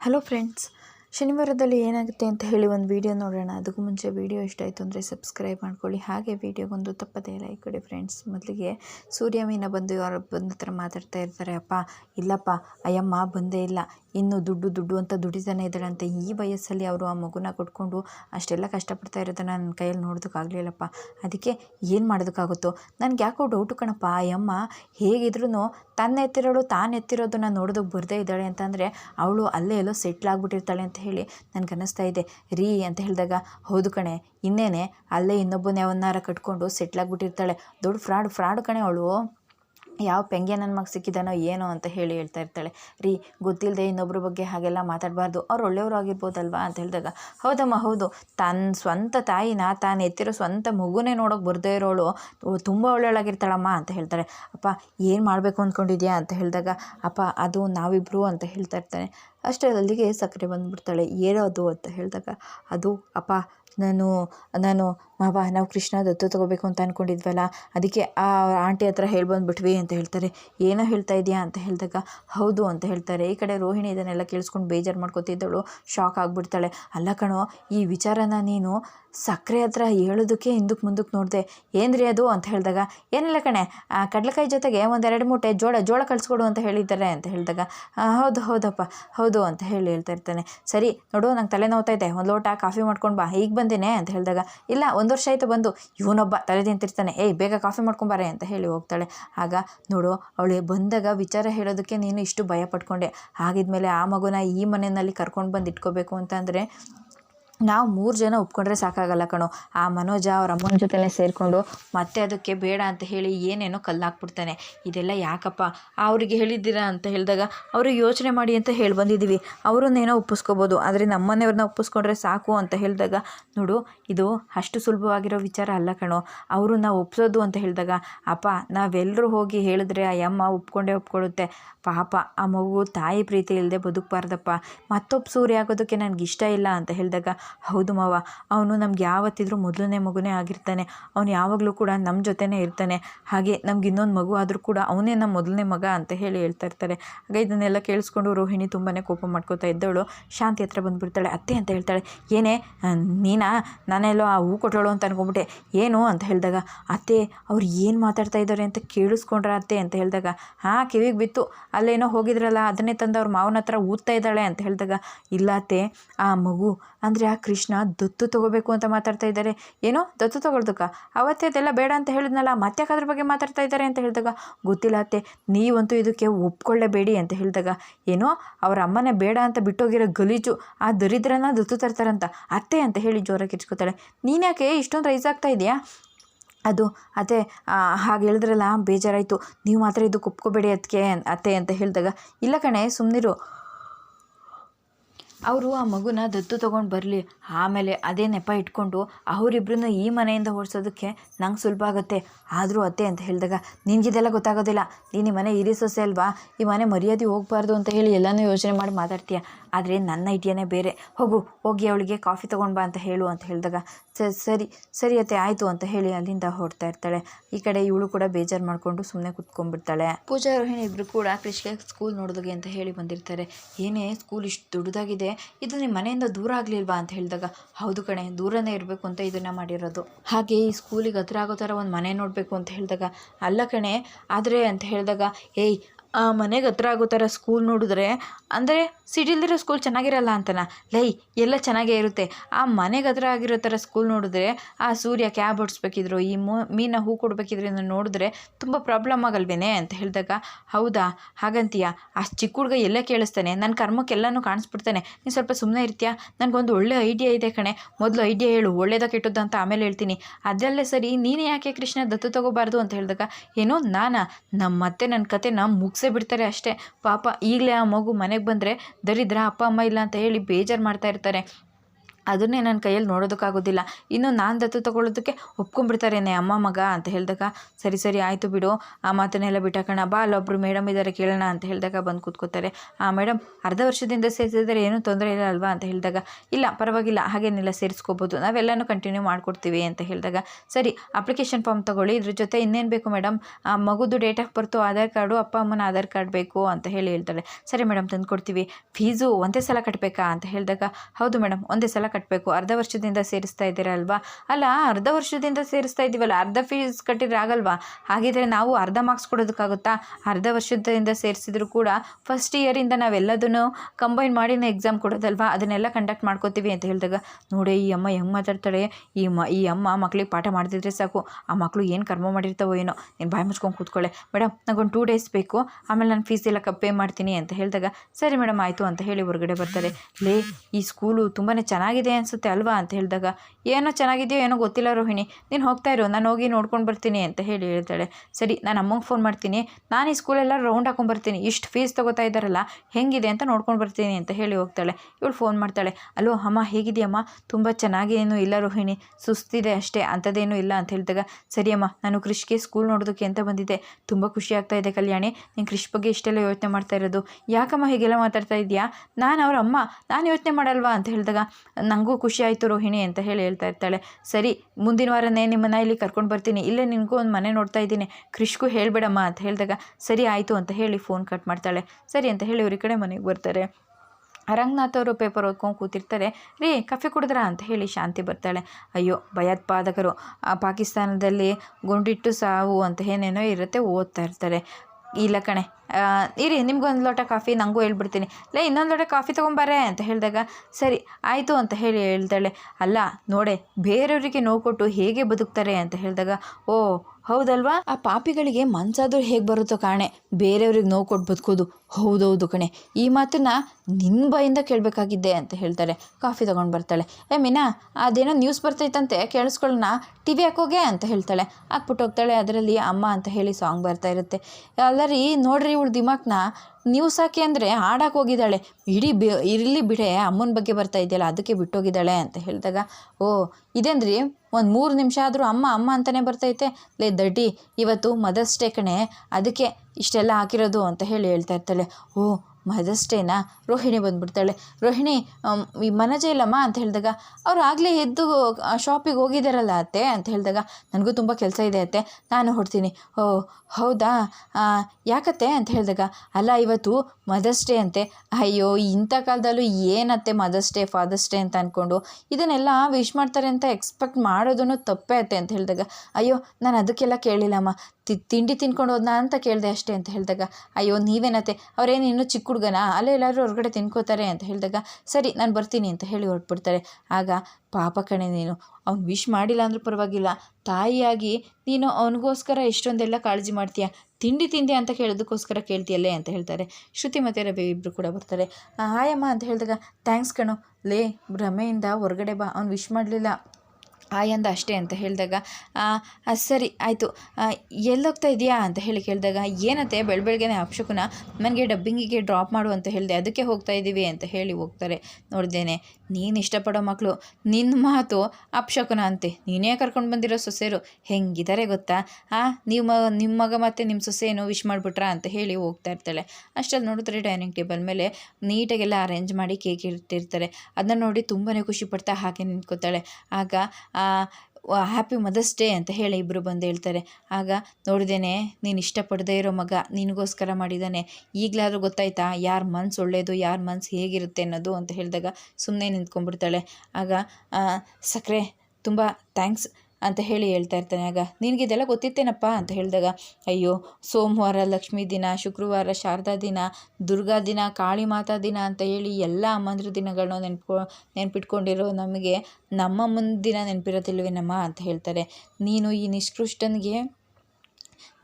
Hello friends, ಶನಿವಾರದಲ್ಲಿ ಏನಾಗುತ್ತೆ ಅಂತ ಹೇಳಿ ಒಂದು ವಿಡಿಯೋ ನೋಡೋಣ. ಅದಕ್ಕೂ ಮುಂಚೆ ವಿಡಿಯೋ ಇಷ್ಟ ಆಯಿತು ಅಂದರೆ ಸಬ್ಸ್ಕ್ರೈಬ್ ಮಾಡ್ಕೊಳ್ಳಿ. ಹಾಗೆ ವಿಡಿಯೋಗೊಂದು ತಪ್ಪದೇ ಲೈಕ್ ಕೊಡಿ ಫ್ರೆಂಡ್ಸ್. ಮೊದಲಿಗೆ ಸೂರ್ಯ ಮೀನ ಬಂದು ಅವ್ರ ಬಂದ ಹತ್ರ ಮಾತಾಡ್ತಾ ಇರ್ತಾರೆ. ಅಪ್ಪ, ಇಲ್ಲಪ್ಪ, ಅಯ್ಯಮ್ಮ ಬಂದೇ ಇಲ್ಲ. ಇನ್ನು ದುಡ್ಡು ದುಡ್ಡು ಅಂತ ದುಡಿತಾನೆ ಇದ್ದಾಳಂತೆ. ಈ ವಯಸ್ಸಲ್ಲಿ ಅವರು ಆ ಮಗುನ ಕೊಟ್ಕೊಂಡು ಅಷ್ಟೆಲ್ಲ ಕಷ್ಟಪಡ್ತಾ ಇರೋದನ್ನು ನನ್ನ ಕೈಯಲ್ಲಿ ನೋಡೋದಕ್ಕಾಗಲಿಲ್ಲಪ್ಪ ಅದಕ್ಕೆ ಏನು ಮಾಡೋದಕ್ಕಾಗುತ್ತೋ? ನನಗೆ ಯಾಕೋ ಡೌಟು ಕಣಪ್ಪ. ಅಮ್ಮ ಹೇಗಿದ್ರೂ ತನ್ನ ಎತ್ತಿರೋಳು ತಾನು ಎತ್ತಿರೋದನ್ನ ನೋಡೋದಕ್ಕೆ ಬರದೇ ಇದ್ದಾಳೆ ಅಂತಂದರೆ ಅವಳು ಅಲ್ಲೇ ಎಲ್ಲೋ ಸೆಟ್ಲ್ ಆಗಿಬಿಟ್ಟಿರ್ತಾಳೆ ಅಂತ ಹೇಳಿ ನನಗೆ ಅನ್ನಿಸ್ತಾ ಇದೆ. ರೀ ಅಂತ ಹೇಳಿದಾಗ, ಹೌದು ಕಣೆ. ಇನ್ನೇನೆ ಅಲ್ಲೇ ಇನ್ನೊಬ್ಬನ ಯಾವನ್ನಾರ ಕಟ್ಕೊಂಡು ಸೆಟ್ಲ್ ಆಗಿಬಿಟ್ಟಿರ್ತಾಳೆ. ದೊಡ್ಡ ಫ್ರಾಡ್ ಫ್ರಾಡ್ ಕಣೆ ಅವಳು. ಯಾವ ಪೆಂಗೆ ನನ್ನ ಮಗ ಸಿಕ್ಕಿದ್ದಾನೋ ಏನೋ ಅಂತ ಹೇಳಿ ಹೇಳ್ತಾ ಇರ್ತಾಳೆ. ರೀ ಗೊತ್ತಿಲ್ಲದೆ ಇನ್ನೊಬ್ಬರ ಬಗ್ಗೆ ಹಾಗೆಲ್ಲ ಮಾತಾಡಬಾರ್ದು. ಅವ್ರು ಒಳ್ಳೆಯವರು ಆಗಿರ್ಬೋದಲ್ವಾ ಅಂತ ಹೇಳಿದಾಗ, ಹೌದಮ್ಮ, ಹೌದು. ತನ್ನ ಸ್ವಂತ ತಾಯಿನ ತಾನು ಎತ್ತಿರೋ ಸ್ವಂತ ಮಗುನೇ ನೋಡೋಕೆ ಬರದೇ ಇರೋಳು. ತುಂಬ ಒಳ್ಳೆಯವಳಾಗಿರ್ತಾಳಮ್ಮ ಅಂತ ಹೇಳ್ತಾಳೆ ಅಪ್ಪ, ಏನು ಮಾಡಬೇಕು ಅಂದ್ಕೊಂಡಿದ್ಯಾ ಅಂತ ಹೇಳಿದಾಗ, ಅಪ್ಪ, ಅದು ನಾವಿಬ್ಬರು ಅಂತ ಹೇಳ್ತಾ ಇರ್ತಾನೆ. ಅಷ್ಟರಲ್ಲಿಗೆ ಸಕ್ಕರೆ ಬಂದುಬಿಡ್ತಾಳೆ. ಏನೋ ಅದು ಅಂತ ಹೇಳಿದಾಗ, ಅದು, ಅಪ್ಪ ನಾನು ನಾನು ಮಾವ ನಾವು ಕೃಷ್ಣ ದತ್ತು ತಗೋಬೇಕು ಅಂತ ಅಂದ್ಕೊಂಡಿದ್ವಲ್ಲ ಅದಕ್ಕೆ ಆ ಆಂಟಿ ಹತ್ರ ಹೇಳಿ ಬಂದುಬಿಟ್ವಿ ಅಂತ ಹೇಳ್ತಾರೆ. ಏನೋ ಹೇಳ್ತಾ ಇದೆಯಾ ಅಂತ ಹೇಳಿದಾಗ ಹೌದು ಅಂತ ಹೇಳ್ತಾರೆ. ಈ ಕಡೆ ರೋಹಿಣಿ ಇದನ್ನೆಲ್ಲ ಕೇಳಿಸ್ಕೊಂಡು ಬೇಜಾರು ಮಾಡ್ಕೊತಿದ್ದಳು. ಶಾಕ್ ಆಗಿಬಿಡ್ತಾಳೆ. ಅಲ್ಲ ಕಣೋ ಈ ವಿಚಾರನ ನೀನು ಸಕ್ಕರೆ ಹತ್ರ ಹೇಳೋದಕ್ಕೆ ಹಿಂದಕ್ಕೆ ಮುಂದಕ್ಕೆ ನೋಡಿದೆ. ಏನ್ರಿ ಅದು ಅಂತ ಹೇಳಿದಾಗ ಏನಿಲ್ಲ ಕಣೆ ಕಡಲೆಕಾಯಿ ಜೊತೆಗೆ ಒಂದೆರಡು ಮೂಟೆ ಜೋಳ ಜೋಳ ಕಳಿಸ್ಕೊಡು ಅಂತ ಹೇಳಿದ್ದಾರೆ ಅಂತ ಹೇಳಿದಾಗ "ಆ, ಹೌದು ಹೌದಪ್ಪ ಹೌದು ಅಂತ ಹೇಳಿ ಹೇಳ್ತಾ ಇರ್ತಾನೆ. ಸರಿ ನೋಡು ನಂಗೆ ತಲೆ ನೋವ್ತಾ ಇದೆ. ಒಂದು ಲೋಟ ಕಾಫಿ ಮಾಡ್ಕೊಂಡು ಬಾ. ಈಗ ಬಂದೇನೆ ಅಂತ ಹೇಳಿದಾಗ, ಇಲ್ಲ, ಒಂದು ವರ್ಷ ಆಯಿತು ಬಂದು, ಇವನೊಬ್ಬ ತಲೆ ತಿಂತಿರ್ತಾನೆ ಏಯ್, ಬೇಗ ಕಾಫಿ ಮಾಡ್ಕೊಂಬಾರೆ ಅಂತ ಹೇಳಿ ಹೋಗ್ತಾಳೆ. ಆಗ ನೋಡು, ಅವಳು ಬಂದಾಗ ವಿಚಾರ ಹೇಳೋದಕ್ಕೆ ನೀನು ಇಷ್ಟು ಭಯ ಪಟ್ಕೊಂಡೆ. ಆಗಿದ್ಮೇಲೆ ಆ ಮಗುನ ಈ ಮನೆಯಲ್ಲಿ ಕರ್ಕೊಂಡು ಬಂದು ಇಟ್ಕೋಬೇಕು ಅಂತಂದರೆ ನಾವು ಮೂರು ಜನ ಒಪ್ಕೊಂಡ್ರೆ ಸಾಕಾಗಲ್ಲ ಕಣೋ. ಆ ಮನೋಜ ಅವ್ರ ಅಮ್ಮನ ಜೊತೆಲೇ ಸೇರಿಕೊಂಡು ಮತ್ತೆ ಅದಕ್ಕೆ ಬೇಡ ಅಂತ ಹೇಳಿ ಏನೇನೋ ಕಲ್ಲಾಕ್ಬಿಡ್ತಾನೆ. ಇದೆಲ್ಲ ಯಾಕಪ್ಪ? ಅವರಿಗೆ ಹೇಳಿದ್ದೀರಾ ಅಂತ ಹೇಳಿದಾಗ ಅವ್ರಿಗೆ ಯೋಚನೆ ಮಾಡಿ ಅಂತ ಹೇಳಿ ಬಂದಿದ್ದೀವಿ ಅವರನ್ನೇನೋ ಒಪ್ಪಿಸ್ಕೋಬೋದು. ಆದರೆ ನಮ್ಮನೆಯವ್ರನ್ನ ಒಪ್ಪಿಸ್ಕೊಂಡ್ರೆ ಸಾಕು ಅಂತ ಹೇಳಿದಾಗ, ನೋಡು, ಇದು ಅಷ್ಟು ಸುಲಭವಾಗಿರೋ ವಿಚಾರ ಅಲ್ಲ ಕಣೋ. ಅವರು ನಾವು ಒಪ್ಸೋದು ಅಂತ ಹೇಳಿದಾಗ, ಅಪ್ಪ ನಾವೆಲ್ಲರೂ ಹೋಗಿ ಹೇಳಿದ್ರೆ ಆ ಅಮ್ಮ ಒಪ್ಕೊಂಡೇ ಒಪ್ಕೊಳ್ಳುತ್ತೆ ಪಾಪ, ಆ ಮಗು ತಾಯಿ ಪ್ರೀತಿ ಇಲ್ಲದೆ ಬದುಕಬಾರ್ದಪ್ಪ. ಮತ್ತೊಬ್ಬ ಸೂರ್ಯ ಆಗೋದಕ್ಕೆ ನನಗೆ ಇಷ್ಟ ಇಲ್ಲ ಅಂತ ಹೇಳಿದಾಗ ಹೌದು ಮಾವ, ಅವನು ನಮ್ಗೆ ಯಾವತ್ತಿದ್ರೂ ಮೊದಲನೇ ಮಗುನೇ ಆಗಿರ್ತಾನೆ. ಅವನು ಯಾವಾಗಲೂ ಕೂಡ ನಮ್ಮ ಜೊತೆನೇ ಇರ್ತಾನೆ. ಹಾಗೆ ನಮ್ಗೆ ಇನ್ನೊಂದು ಮಗು ಆದರೂ ಕೂಡ ಅವನೇ ನಮ್ಮ ಮೊದಲನೇ ಮಗ ಅಂತ ಹೇಳಿ ಹೇಳ್ತಾ ಇರ್ತಾರೆ. ಆಗ ಇದನ್ನೆಲ್ಲ ಕೇಳಿಸ್ಕೊಂಡು ರೋಹಿಣಿ ತುಂಬಾ ಕೋಪ ಮಾಡ್ಕೋತಾ ಇದ್ದವಳು. ಶಾಂತಿ ಹತ್ರ ಬಂದುಬಿಡ್ತಾಳೆ. ಅತ್ತೆ ಅಂತ ಹೇಳ್ತಾಳೆ, ಏನೇ ನೀನಾ? ನಾನೆಲ್ಲೋ ಆ ಹೂ ಕೊಟ್ಟಳು ಅಂತ ಅನ್ಕೊಂಬಿಟ್ಟೆ. ಏನು? ಅಂತ ಹೇಳಿದಾಗ, ಅತ್ತೆ, ಅವ್ರು ಏನು ಮಾತಾಡ್ತಾ ಇದ್ದಾರೆ ಅಂತ ಕೇಳಿಸ್ಕೊಂಡ್ರ ಅತ್ತೆ? ಅಂತ ಹೇಳಿದಾಗ, ಹಾಂ, ಕಿವಿಗೆ ಬಿತ್ತು. ಅಲ್ಲೇನೋ ಹೋಗಿದ್ರಲ್ಲ, ಅದನ್ನೇ ತಂದು ಅವ್ರ ಮಾವನ ಹತ್ರ ಊದ್ತಾ ಇದ್ದಾಳೆ. ಅಂತ ಹೇಳಿದಾಗ, ಇಲ್ಲ ಅತ್ತೆ, ಆ ಮಗು, ಅಂದರೆ ಆ ಕೃಷ್ಣ ದತ್ತು ತಗೋಬೇಕು ಅಂತ ಮಾತಾಡ್ತಾ ಇದ್ದಾರೆ. ಏನೋ? ದತ್ತು ತಗೊಳ್ದಕ್ಕ? ಅವತ್ತೇ ಅದೆಲ್ಲ ಬೇಡ ಅಂತ ಹೇಳಿದ್ನಲ್ಲ, ಮತ್ತೆ ಅದ್ರ ಬಗ್ಗೆ ಮಾತಾಡ್ತಾ ಇದ್ದಾರೆ ಅಂತ ಹೇಳಿದಾಗ, ಗೊತ್ತಿಲ್ಲ ಅತ್ತೆ, ನೀವಂತೂ ಇದಕ್ಕೆ ಒಪ್ಕೊಳ್ಳೇಬೇಡಿ ಅಂತ ಹೇಳಿದಾಗ, ಏನೋ? ಅವ್ರ ಅಮ್ಮನೇ ಬೇಡ ಅಂತ ಬಿಟ್ಟೋಗಿರೋ ಗಲೀಜು, ಆ ದರಿದ್ರನ ದತ್ತು ತರ್ತಾರಂತ, ಅತ್ತೆ ಅಂತ ಹೇಳಿ ಜೋರಾಗಿ ನೀನು ನೀನ್ಯಾಕೆ ಇಷ್ಟೊಂದು ರೈಸ್ ಆಗ್ತಾ ಇದೆಯಾ? ಅದು, ಅತ್ತೆ ಹಾಗೆ ಹೇಳಿದ್ರಲ್ಲ, ಬೇಜಾರಾಯಿತು. ನೀವು ಮಾತ್ರ ಇದಕ್ಕೆ ಒಪ್ಕೋಬೇಡಿ ಅದಕ್ಕೆ ಅತ್ತೆ, ಅಂತ ಹೇಳಿದಾಗ, ಇಲ್ಲ ಕಣೆ ಸುಮ್ಮನಿರು ಅವರು ಆ ಮಗುನ ದತ್ತು ತೊಗೊಂಡು ಬರಲಿ. ಆಮೇಲೆ ಅದೇ ನೆಪ ಇಟ್ಕೊಂಡು ಅವರಿಬ್ರನ್ನ ಈ ಮನೆಯಿಂದ ಓಡಿಸೋದಕ್ಕೆ ನಂಗೆ ಸುಲಭ ಆಗುತ್ತೆ. ಆದರೂ ಅತ್ತೆ ಅಂತ ಹೇಳಿದಾಗ, ನಿನಗಿದೆಲ್ಲ ಗೊತ್ತಾಗೋದಿಲ್ಲ. ನೀನು ಈ ಮನೆ ಹಿರಿ ಸೊಸೆ ಅಲ್ವಾ? ಈ ಮನೆ ಮರ್ಯಾದೆ ಹೋಗಬಾರ್ದು ಅಂತ ಹೇಳಿ ಎಲ್ಲನೂ ಯೋಚನೆ ಮಾಡಿ ಮಾತಾಡ್ತೀಯ. ಆದರೆ ನನ್ನ ಐಡಿಯಾನೇ ಬೇರೆ. ಹೋಗು, ಹೋಗಿ ಅವಳಿಗೆ ಕಾಫಿ ತೊಗೊಂಡು ಬಾ ಅಂತ ಹೇಳು ಅಂತ ಹೇಳಿದಾಗ ಸರಿ ಸರಿ ಅತ್ತೆ, ಆಯಿತು ಅಂತ ಹೇಳಿ ಅಲ್ಲಿಂದ ಹೊರಡ್ತಾ ಇರ್ತಾಳೆ. ಈ ಕಡೆ ಇವಳು ಕೂಡ ಬೇಜಾರು ಮಾಡಿಕೊಂಡು ಸುಮ್ಮನೆ ಕುತ್ಕೊಂಡ್ಬಿಡ್ತಾಳೆ. ಪೂಜಾ, ರೋಹಿಣಿ ಇಬ್ಬರು ಕೂಡ ಕೃಷಿಗೆ ಸ್ಕೂಲ್ ನೋಡಿದಾಗೆ ಅಂತ ಹೇಳಿ ಬಂದಿರ್ತಾರೆ. ಏನೇ ಸ್ಕೂಲ್ ಇಷ್ಟು ದೊಡ್ಡದಾಗಿದೆ ಇದು ನಿಮ್ಮ ಮನೆಯಿಂದ ದೂರ ಆಗಲಿಲ್ವಾ? ಅಂತ ಹೇಳಿದಾಗ, ಹೌದು ಕಣೆ, ದೂರನೇ ಇರಬೇಕು ಅಂತ ಇದನ್ನು ಮಾಡಿರೋದು. ಹಾಗೆ ಈ ಸ್ಕೂಲಿಗೆ ಹತ್ರ ಆಗೋ ಥರ ಒಂದು ಮನೆ ನೋಡಬೇಕು ಅಂತ ಹೇಳಿದಾಗ, ಅಲ್ಲ ಕಣೆ, ಆದರೆ ಅಂತ ಹೇಳಿದಾಗ, ಏಯ್ ಮನೆಗೆ ಹತ್ರ ಆಗೋ ಥರ ಸ್ಕೂಲ್ ನೋಡಿದ್ರೆ, ಅಂದರೆ ಸಿಟಿಲಿರೋ ಸ್ಕೂಲ್ ಚೆನ್ನಾಗಿರಲ್ಲ ಅಂತನ? ಲೈ, ಎಲ್ಲ ಚೆನ್ನಾಗೇ ಇರುತ್ತೆ. ಆ ಮನೆಗೆ ಹತ್ರ ಆಗಿರೋ ಥರ ಸ್ಕೂಲ್ ನೋಡಿದ್ರೆ, ಆ ಸೂರ್ಯ ಕ್ಯಾಬ್ ಓಡಿಸ್ಬೇಕಿದ್ರು, ಈ ಮೀನ ಹೂ ಕೊಡ್ಬೇಕಿದ್ರೆ ನೋಡಿದ್ರೆ ತುಂಬ ಪ್ರಾಬ್ಲಮ್ ಆಗಲ್ವೇನೆ ಅಂತ ಹೇಳಿದಾಗ, ಹೌದಾ? ಹಾಗಂತೀಯ? ಆ ಚಿಕ್ಕ ಹುಡುಗ ಎಲ್ಲ ಕೇಳಿಸ್ತಾನೆ ನನ್ನ ಕರ್ಮಕ್ಕೆಲ್ಲನೂ ಕಾಣಿಸ್ಬಿಡ್ತಾನೆ. ನೀನು ಸ್ವಲ್ಪ ಸುಮ್ಮನೆ ಇರ್ತೀಯಾ? ನನಗೊಂದು ಒಳ್ಳೆ ಐಡಿಯಾ ಇದೆ ಕಣೆ. ಮೊದಲು ಐಡಿಯಾ ಹೇಳು, ಒಳ್ಳೇದ ಕೆಟ್ಟದ್ದು ಅಂತ ಆಮೇಲೆ ಹೇಳ್ತೀನಿ. ಅದರಲ್ಲೇ ಸರಿ, ನೀನು ಯಾಕೆ ಕೃಷ್ಣ ದತ್ತು ತಗೋಬಾರ್ದು ಅಂತ ಹೇಳಿದಾಗ, ಏನೋ ನಾನಾ? ನಮ್ಮ ಮತ್ತೆ ನನ್ನ ಕತೆನ ಮುಗಿಸೇ ಬಿಡ್ತಾರೆ ಅಷ್ಟೇ. ಪಾಪ ಈಗಲೇ ಆ ಮಗು ಮನೆಗೆ ಬಂದರೆ, ದರಿದ್ರ ಅಪ್ಪ, ಅಮ್ಮ ಇಲ್ಲ ಅಂತ ಹೇಳಿ ಬೇಜಾರು ಮಾಡ್ತಾ ಇರ್ತಾರೆ. ಅದನ್ನೇ ನನ್ನ ಕೈಯಲ್ಲಿ ನೋಡೋದಕ್ಕಾಗೋದಿಲ್ಲ. ಇನ್ನು ನಾನು ದತ್ತು ತಗೊಳ್ಳೋದಕ್ಕೆ ಒಪ್ಕೊಂಡ್ಬಿಡ್ತಾರೇನೆ ಅಮ್ಮ ಮಗ ಅಂತ ಹೇಳಿದಾಗ, ಸರಿ ಸರಿ, ಆಯಿತು ಬಿಡು. ಆ ಮಾತನ್ನೆಲ್ಲ ಬಿಟ್ಟಾಕೋಣ. ಬಾ ಅಲ್ಲೊಬ್ಬರು ಮೇಡಮ್ ಇದ್ದಾರೆ ಕೇಳೋಣ ಅಂತ ಹೇಳಿದಾಗ ಬಂದು ಕೂತ್ಕೋತಾರೆ. ಆ ಮೇಡಮ್ ಅರ್ಧ ವರ್ಷದಿಂದ ಸೇರಿಸಿದರೆ, ಏನೂ ತೊಂದರೆ ಇಲ್ಲ ಅಲ್ವಾ? ಅಂತ ಹೇಳಿದಾಗ, ಇಲ್ಲ, ಪರವಾಗಿಲ್ಲ ಹಾಗೇನಿಲ್ಲ ಸೇರಿಸ್ಕೋಬೋದು. ನಾವೆಲ್ಲನೂ ಕಂಟಿನ್ಯೂ ಮಾಡಿಕೊಡ್ತೀವಿ, ಅಂತ ಹೇಳಿದಾಗ, ಸರಿ ಅಪ್ಲಿಕೇಶನ್ ಫಾರ್ಮ್ ತೊಗೊಳ್ಳಿ. ಇದ್ರ ಜೊತೆ ಇನ್ನೇನು ಬೇಕು ಮೇಡಮ್ ಆ ಮಗುದು date of birth Aadhaar card, ಅಪ್ಪ ಅಮ್ಮನ ಆಧಾರ್ ಕಾರ್ಡ್ ಬೇಕು, ಅಂತ ಹೇಳಿ ಹೇಳ್ತಾರೆ ಸರಿ ಮೇಡಮ್ ತಂದು ಕೊಡ್ತೀವಿ ಫೀಸು ಒಂದೇ ಸಲ ಕಟ್ಟಬೇಕಾ ಅಂತ ಹೇಳಿದಾಗ, ಹೌದು ಮೇಡಮ್ ಒಂದೇ ಸಲ ಕಟ್ಟಬೇಕು ಅರ್ಧ ವರ್ಷದಿಂದ ಸೇರಿಸ್ತಾ ಇದ್ದೀರಾ ಅಲ್ವಾ? ಅಲ್ಲ, ಅರ್ಧ ವರ್ಷದಿಂದ ಸೇರಿಸ್ತಾ ಇದ್ದೀವಲ್ಲ, ಅರ್ಧ ಫೀಸ್ ಕಟ್ಟಿದ್ರೆ ಆಗಲ್ವಾ? ಹಾಗಿದ್ರೆ ನಾವು ಅರ್ಧ ಮಾರ್ಕ್ಸ್ ಕೊಡೋದಕ್ಕಾಗುತ್ತಾ? ಅರ್ಧ ವರ್ಷದಿಂದ ಸೇರಿಸಿದ್ರು ಕೂಡ ಫಸ್ಟ್ ಇಯರಿಂದ ನಾವೆಲ್ಲದನ್ನು ಕಂಬೈನ್ ಮಾಡಿನೇ ಎಕ್ಸಾಮ್ ಕೊಡೋದಲ್ವಾ? ಅದನ್ನೆಲ್ಲ ಕಂಡಕ್ಟ್ ಮಾಡ್ಕೋತೀವಿ ಅಂತ ಹೇಳಿದಾಗ, ನೋಡಿ ಈ ಅಮ್ಮ ಹೆಂಗೆ ಮಾತಾಡ್ತಾಳೆ? ಈ ಮ, ಈ ಅಮ್ಮ ಮಕ್ಳಿಗೆ ಪಾಠ ಮಾಡ್ತಿದ್ರೆ ಸಾಕು. ಆ ಮಕ್ಕಳು ಏನು ಕರ್ಮ ಮಾಡಿರ್ತಾವೋ ಏನೋ. ನೀನು ಬಾಯಿ ಮುಚ್ಕೊಂಡು ಕೂತ್ಕೊಳ್ಳೆ ಮೇಡಮ್ ನನಗೊಂದು ಟೂ ಡೇಸ್ ಬೇಕು. ಆಮೇಲೆ ನಾನು ಫೀಸ್ ಎಲ್ಲ ಪೇ ಮಾಡ್ತೀನಿ ಅಂತ ಹೇಳಿದಾಗ, ಸರಿ ಮೇಡಮ್ ಆಯಿತು ಅಂತ ಹೇಳಿ ಹೊರಗಡೆ ಬರ್ತಾರೆ. ಲೇ, ಈ ಸ್ಕೂಲು ತುಂಬಾ ಚೆನ್ನಾಗಿದೆ ಅನಿಸುತ್ತೆ ಅಲ್ವಾ ಅಂತ ಹೇಳಿದಾಗ, ಏನೋ ಚೆನ್ನಾಗಿದೆಯೋ ಏನೋ ಗೊತ್ತಿಲ್ಲ ರೋಹಿಣಿ, ನೀನು ಹೋಗ್ತಾ ಇರೋ, ನಾನು ಹೋಗಿ ನೋಡ್ಕೊಂಡು ಬರ್ತೀನಿ ಅಂತ ಹೇಳಿ ಹೇಳ್ತಾಳೆ. ಸರಿ, ನಾನು ಅಮ್ಮಂಗೆ ಫೋನ್ ಮಾಡ್ತೀನಿ. ನಾನು ಈ ಸ್ಕೂಲೆಲ್ಲ ರೌಂಡ್ ಹಾಕೊಂಡ್ಬರ್ತೀನಿ ಇಷ್ಟು ಫೀಸ್ ತೊಗೋತಾ ಇದ್ದಾರಲ್ಲ, ಹೆಂಗಿದೆ ಅಂತ ನೋಡ್ಕೊಂಡು ಬರ್ತೀನಿ ಅಂತ ಹೇಳಿ ಹೋಗ್ತಾಳೆ. ಇವಳು ಫೋನ್ ಮಾಡ್ತಾಳೆ. ಅಲೋ, ಅಮ್ಮ, ಹೇಗಿದೆಯಮ್ಮ? ತುಂಬ ಚೆನ್ನಾಗೇನು ಇಲ್ಲ ರೋಹಿಣಿ. ಸುಸ್ತಿದೆ ಅಷ್ಟೇ, ಅಂಥದ್ದೇನೂ ಇಲ್ಲ ಅಂತ ಹೇಳಿದಾಗ, ಸರಿ ಅಮ್ಮ, ನಾನು ಕೃಷಿಗೆ ಸ್ಕೂಲ್ ನೋಡೋದಕ್ಕೆ ಅಂತ ಬಂದಿದ್ದೆ. ತುಂಬ ಖುಷಿ ಆಗ್ತಾ ಇದೆ ಕಲ್ಯಾಣಿ. ನೀನು ಕೃಷಿ ಬಗ್ಗೆ ಇಷ್ಟೆಲ್ಲ ಯೋಚನೆ ಮಾಡ್ತಾ ಇರೋದು. ಯಾಕಮ್ಮ ಹೀಗೆಲ್ಲ ಮಾತಾಡ್ತಾ ಇದೆಯಾ ನಾನು ಅವ್ರ ಅಮ್ಮ. ನಾನು ಯೋಚನೆ ಮಾಡಲ್ವಾ? ಅಂತ ಹೇಳಿದಾಗ ನನಗೂ ಖುಷಿ ಆಯಿತು ರೋಹಿಣಿ ಅಂತ ಹೇಳಿ ಹೇಳ್ತಾ ಇರ್ತಾಳೆ. ಸರಿ, ಮುಂದಿನ ವಾರನೇ ನಿಮ್ಮನ್ನ ಇಲ್ಲಿ ಕರ್ಕೊಂಡು ಬರ್ತೀನಿ. ಇಲ್ಲೇ ನಿನಗೂ ಒಂದು ಮನೆ ನೋಡ್ತಾ ಇದ್ದೀನಿ. ಕೃಷ್ಗೂ ಹೇಳ್ಬೇಡಮ್ಮ ಅಂತ ಹೇಳಿದಾಗ, ಸರಿ ಆಯಿತು ಅಂತ ಹೇಳಿ ಫೋನ್ ಕಟ್ ಮಾಡ್ತಾಳೆ. ಸರಿ ಅಂತ ಹೇಳಿ ಇವ್ರ ಕಡೆ ಮನೆಗೆ ಬರ್ತಾರೆ. ರಂಗನಾಥ್ ಅವರು ಪೇಪರ್ ಓದ್ಕೊಂಡು ಕೂತಿರ್ತಾರೆ. ರೀ ಕಾಫಿ ಕುಡಿದ್ರಾ? ಅಂತ ಹೇಳಿ ಶಾಂತಿ ಬರ್ತಾಳೆ. ಅಯ್ಯೋ, ಭಯೋತ್ಪಾದಕರು. ಆ ಪಾಕಿಸ್ತಾನದಲ್ಲಿ ಗುಂಡಿಟ್ಟು ಸಾವು ಅಂತ ಏನೇನೋ ಇರುತ್ತೆ ಓದ್ತಾ ಇರ್ತಾರೆ. ಇಲ್ಲ ಕಣೆ ಇರಿ, ನಿಮ್ಗೊಂದು ಲೋಟ ಕಾಫಿ ನನಗೂ ಹೇಳ್ಬಿಡ್ತೀನಿ. ಲೇ, ಇನ್ನೊಂದು ಲೋಟ ಕಾಫಿ ತೊಗೊಂಬಾರೆ ಅಂತ ಹೇಳಿದಾಗ, ಸರಿ, ಆಯಿತು ಅಂತ ಹೇಳಿ ಹೇಳ್ತಾಳೆ. ಅಲ್ಲ, ನೋಡೆ, ಬೇರೆಯವರಿಗೆ ನೋವು ಕೊಟ್ಟು ಹೇಗೆ ಬದುಕ್ತಾರೆ ಅಂತ ಹೇಳಿದಾಗ, ಓ, ಹೌದಲ್ವಾ? ಆ ಪಾಪಿಗಳಿಗೆ ಮನ್ಸಾದ್ರೂ ಹೇಗೆ ಬರುತ್ತೋ ಕಾಣೆ, ಬೇರೆಯವ್ರಿಗೆ ನೋವು ಕೊಟ್ಟು ಬದುಕೋದು ಹೌದೌದು ಕಣೆ, ಈ ಮಾತನ್ನ ನಿನ್ನ ಬಾಯಿಂದ ಕೇಳಬೇಕಾಗಿದ್ದೆ ಅಂತ ಹೇಳ್ತಾರೆ ಕಾಫಿ ತೊಗೊಂಡು ಬರ್ತಾಳೆ. ಏ, ಮೀನಾ, ಅದೇನೋ ನ್ಯೂಸ್ ಬರ್ತೈತಂತೆ ಕೇಳಿಸ್ಕೊಳ್ಳೋಣ ಟಿ ವಿ ಹಾಕೋಗೆ ಅಂತ ಹೇಳ್ತಾಳೆ. ಹಾಕ್ಬಿಟ್ಟು ಹೋಗ್ತಾಳೆ. ಅದರಲ್ಲಿ ಅಮ್ಮ ಅಂತ ಹೇಳಿ ಸಾಂಗ್ ಬರ್ತಾ ಇರುತ್ತೆ. ಅಲ್ಲ ರೀ, ನೋಡ್ರಿ ಇವಳು ದಿಮಾಕ್ನ ನ್ಯೂಸ್ ಹಾಕಿ ಅಂದರೆ ಆಡಕ್ಕೆ ಹೋಗಿದ್ದಾಳೆ. ಇಡೀ ಬಿ, ಇರಲಿ ಬಿಡೆ, ಅಮ್ಮನ ಬಗ್ಗೆ ಬರ್ತಾ ಇದೆಯಲ್ಲ, ಅದಕ್ಕೆ ಬಿಟ್ಟೋಗಿದ್ದಾಳೆ ಅಂತ ಹೇಳಿದಾಗ, ಓ, ಇದೇನ್ರಿ? ಒಂದು ಮೂರು ನಿಮಿಷ ಆದರೂ ಅಮ್ಮ ಅಮ್ಮ ಅಂತಲೇ ಬರ್ತೈತೆ? ಲೇ, ದಡ್ಡಿ, ಇವತ್ತು ಮದರ್ಸ್ ಡೇ ಕಣೆ, ಅದಕ್ಕೆ ಇಷ್ಟೆಲ್ಲ ಹಾಕಿರೋದು ಅಂತ ಹೇಳಿ ಹೇಳ್ತಾ ಇರ್ತಾಳೆ. ಓ ಡೇನಾ ರೋಹಿಣಿ ಬಂದ್ಬಿಡ್ತಾಳೆ. ರೋಹಿಣಿ ಈ ಮನಜ ಇಲ್ಲಮ್ಮ? ಅಂತ ಹೇಳಿದಾಗ, ಅವ್ರು ಆಗಲೇ ಎದ್ದು ಶಾಪಿಗೆ ಹೋಗಿದ್ದಾರಲ್ಲ ಅತ್ತೆ? ಅಂತ ಹೇಳಿದಾಗ, ನನಗೂ ತುಂಬ ಕೆಲಸ ಇದೆ ಅತ್ತೆ, ನಾನು ಹೊಡ್ತೀನಿ ಓ, ಹೌದಾ? ಯಾಕತ್ತೆ? ಅಂತ ಹೇಳಿದಾಗ, ಅಲ್ಲ, ಇವತ್ತು ಮದರ್ಸ್ ಡೇ ಅಂತೆ. ಅಯ್ಯೋ, ಇಂಥ ಕಾಲದಲ್ಲೂ ಏನತ್ತೆ ಮದರ್ಸ್ ಡೇ ಫಾದರ್ಸ್ ಡೇ ಅಂತ ಅಂದ್ಕೊಂಡು ಇದನ್ನೆಲ್ಲ ವಿಶ್ ಮಾಡ್ತಾರೆ ಅಂತ ಎಕ್ಸ್ಪೆಕ್ಟ್ ಮಾಡೋದನ್ನು ತಪ್ಪೇ ಅತ್ತೆ, ಅಂತ ಹೇಳಿದಾಗ, ಅಯ್ಯೋ, ನಾನು ಅದಕ್ಕೆಲ್ಲ ಕೇಳಿಲ್ಲಮ್ಮ. ತಿಂಡಿ ತಿನ್ಕೊಂಡು ಹೋದ್ನಾ ಅಂತ ಕೇಳಿದೆ ಅಷ್ಟೇ ಅಂತ ಹೇಳಿದಾಗ, ಅಯ್ಯೋ, ನೀವೇನತ್ತೆ? ಅವ್ರೇನು ಇನ್ನೂ ಚಿಕ್ಕ ಹುಡುಗನ? ಅಲ್ಲೇ ಎಲ್ಲರೂ ಹೊರಗಡೆ ತಿನ್ಕೋತಾರೆ ಅಂತ ಹೇಳಿದಾಗ, ಸರಿ, ನಾನು ಬರ್ತೀನಿ ಅಂತ ಹೇಳಿ ಹೊರಟ್ಬಿಡ್ತಾರೆ. ಆಗ, ಪಾಪ ಕಣೆ ನೀನು, ಅವ್ನು ವಿಶ್ ಮಾಡಿಲ್ಲ ಅಂದರೂ ಪರವಾಗಿಲ್ಲ. ತಾಯಿಯಾಗಿ ನೀನು ಅವನಿಗೋಸ್ಕರ ಎಷ್ಟೊಂದೆಲ್ಲ ಕಾಳಜಿ ಮಾಡ್ತೀಯ? ತಿಂಡಿ ತಿಂದೆ ಅಂತ ಕೇಳೋದಕ್ಕೋಸ್ಕರ ಕೇಳ್ತೀಯಲ್ಲೇ? ಅಂತ ಹೇಳ್ತಾರೆ. ಶ್ರುತಿ ಮತ್ತೆ ರವಿ ಇಬ್ಬರು ಕೂಡ ಬರ್ತಾರೆ. ಹಾಯಮ್ಮ ಅಂತ ಹೇಳಿದಾಗ, ಥ್ಯಾಂಕ್ಸ್ ಕಣು. ಲೇ, ಭ್ರಮೆಯಿಂದ ಹೊರಗಡೆ ಬಾ. ಅವ್ನು ವಿಶ್ ಮಾಡಲಿಲ್ಲ. ಆಯ್ ಅಂದ ಅಷ್ಟೇ ಅಂತ ಹೇಳಿದಾಗ ಸರಿ, ಆಯಿತು. ಎಲ್ಲೋಗ್ತಾ ಇದೆಯಾ? ಅಂತ ಹೇಳಿ ಕೇಳಿದಾಗ, ಏನತ್ತೆ ಬೆಳ ಬೆಳಗ್ಗೆನೆ ಅಪ್ಶಕುನ ನನಗೆ ಡಬ್ಬಿಂಗಿಗೆ ಡ್ರಾಪ್ ಮಾಡು ಅಂತ ಹೇಳಿದೆ. ಅದಕ್ಕೆ ಹೋಗ್ತಾ ಇದ್ದೀವಿ ಅಂತ ಹೇಳಿ ಹೋಗ್ತಾರೆ. ನೋಡ್ದೇನೆ, ನೀನು ಇಷ್ಟಪಡೋ ಮಕ್ಕಳು ನಿನ್ನ ಮಾತು ಅಪ್ಶಕುನ ಅಂತೆ. ನೀನೇ ಕರ್ಕೊಂಡು ಬಂದಿರೋ ಸೊಸೆರು. ಹೆಂಗಿದ್ದಾರೆ ಗೊತ್ತಾ? ಆ, ನೀವು ಮ ನಿಮ್ಮ ಮಗ ಮತ್ತು ನಿಮ್ಮ ಸೊಸೆಯನ್ನು ವಿಶ್ ಮಾಡಿಬಿಟ್ರಾ? ಅಂತ ಹೇಳಿ ಹೋಗ್ತಾ ಇರ್ತಾಳೆ. ಅಷ್ಟಲ್ಲಿ ನೋಡಿದ್ರೆ ಡೈನಿಂಗ್ ಟೇಬಲ್ ಮೇಲೆ ನೀಟಾಗೆಲ್ಲ ಅರೇಂಜ್ ಮಾಡಿ ಕೇಕ್ ಇಟ್ಟಿರ್ತಾರೆ. ಅದನ್ನ ನೋಡಿ ತುಂಬಾ ಖುಷಿ ಪಡ್ತಾ ಹಾಗೆ ನಿಂತ್ಕೋತಾಳೆ ಆಗ ಹ್ಯಾಪಿ ಮದರ್ಸ್ ಡೇ ಅಂತ ಹೇಳಿ ಇಬ್ಬರು ಬಂದು ಹೇಳ್ತಾರೆ. ಆಗ ನೋಡಿದೇನೆ ನೀನು ಇಷ್ಟಪಡದೇ ಇರೋ ಮಗ, ನಿನಗೋಸ್ಕರ ಮಾಡಿದ್ದಾನೆ. ಈಗಲಾದರೂ ಗೊತ್ತಾಯ್ತಾ, ಯಾರ ಮನ್ಸು ಒಳ್ಳೆಯದು ಯಾರ ಮನ್ಸು ಹೇಗಿರುತ್ತೆ ಅನ್ನೋದು ಅಂತ ಹೇಳಿದಾಗ ಸುಮ್ಮನೆ ನಿಂತ್ಕೊಂಡ್ಬಿಡ್ತಾಳೆ. ಆಗ ಸಕ್ಕರೆ ತುಂಬ ಥ್ಯಾಂಕ್ಸ್ ಅಂತ ಹೇಳಿ ಹೇಳ್ತಾ ಇರ್ತಾನೆ. ಆಗ, ನಿನಗಿದೆಲ್ಲ ಗೊತ್ತಿತ್ತೇನಪ್ಪ ಅಂತ ಹೇಳಿದಾಗ, ಅಯ್ಯೋ, ಸೋಮವಾರ ಲಕ್ಷ್ಮೀ ದಿನ, ಶುಕ್ರವಾರ ಶಾರದಾ ದಿನ, ದುರ್ಗಾ ದಿನ, ಕಾಳಿ ಮಾತಾ ದಿನ ಅಂತ ಹೇಳಿ ಎಲ್ಲ ಅಮ್ಮಂದ್ರ ದಿನಗಳನ್ನ ನೆನ್ಪು, ನೆನ್ಪಿಟ್ಕೊಂಡಿರೋ ನಮಗೆ ನಮ್ಮ ಮುಂದಿನ ನೆನಪಿರೋದಿಲ್ವೇನಮ್ಮ ಅಂತ ಹೇಳ್ತಾರೆ. ನೀನು ಈ ನಿಷ್ಕೃಷ್ಟನಿಗೆ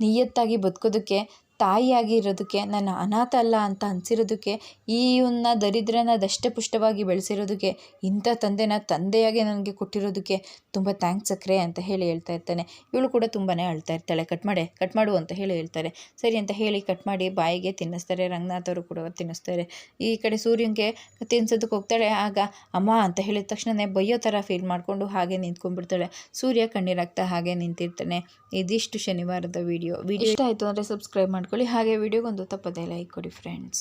ನಿಯತ್ತಾಗಿ ಬದುಕೋದಕ್ಕೆ ತಾಯಿಯಾಗಿರೋದಕ್ಕೆ, ನನ್ನ ಅನಾಥ ಅಲ್ಲ ಅಂತ ಅನಿಸಿರೋದಕ್ಕೆ, ಈ ಇವನ್ನ ದರಿದ್ರನ ದಷ್ಟಪುಷ್ಟವಾಗಿ ಬೆಳೆಸಿರೋದಕ್ಕೆ, ಇಂಥ ತಂದೆನ ತಂದೆಯಾಗಿ ನನಗೆ ಕೊಟ್ಟಿರೋದಕ್ಕೆ ತುಂಬ ಥ್ಯಾಂಕ್ಸ್ ಸಕ್ಕರೆ ಅಂತ ಹೇಳಿ ಹೇಳ್ತಾ ಇರ್ತಾನೆ. ಇವಳು ಕೂಡ ತುಂಬಾ ಅಳ್ತಾ ಇರ್ತಾಳೆ. ಕಟ್ ಮಾಡೆ, ಕಟ್ ಮಾಡು ಅಂತ ಹೇಳಿ ಹೇಳ್ತಾರೆ. ಸರಿ ಅಂತ ಹೇಳಿ ಕಟ್ ಮಾಡಿ ಬಾಯಿಗೆ ತಿನ್ನಿಸ್ತಾರೆ, ರಂಗನಾಥ್ ಅವರು ಕೂಡ ತಿನ್ನಿಸ್ತಾರೆ. ಈ ಕಡೆ ಸೂರ್ಯನಿಗೆ ತಿನ್ನಿಸೋದಕ್ಕೆ ಹೋಗ್ತಾಳೆ. ಆಗ ಅಮ್ಮ ಅಂತ ಹೇಳಿದ ತಕ್ಷಣವೇ ಬಯ್ಯೋ ಥರ ಫೀಲ್ ಮಾಡಿಕೊಂಡು ಹಾಗೆ ನಿಂತ್ಕೊಂಡ್ಬಿಡ್ತಾಳೆ. ಸೂರ್ಯ ಕಣ್ಣೀರಾಗ್ತಾ ಹಾಗೆ ನಿಂತಿರ್ತಾನೆ. ಇದಿಷ್ಟು ಶನಿವಾರದ ವಿಡಿಯೋ. ವಿಡಿಯೋ ಇಷ್ಟ ಆಯಿತು ಅಂದರೆ ಸಬ್ಸ್ಕ್ರೈಬ್ ಮಾಡ್ಕೊಳ್ಳಿ. ಹಾಗೆ ವಿಡಿಯೋಗೊಂದು ತಪ್ಪದೆ ಲೈಕ್ ಕೊಡಿ ಫ್ರೆಂಡ್ಸ್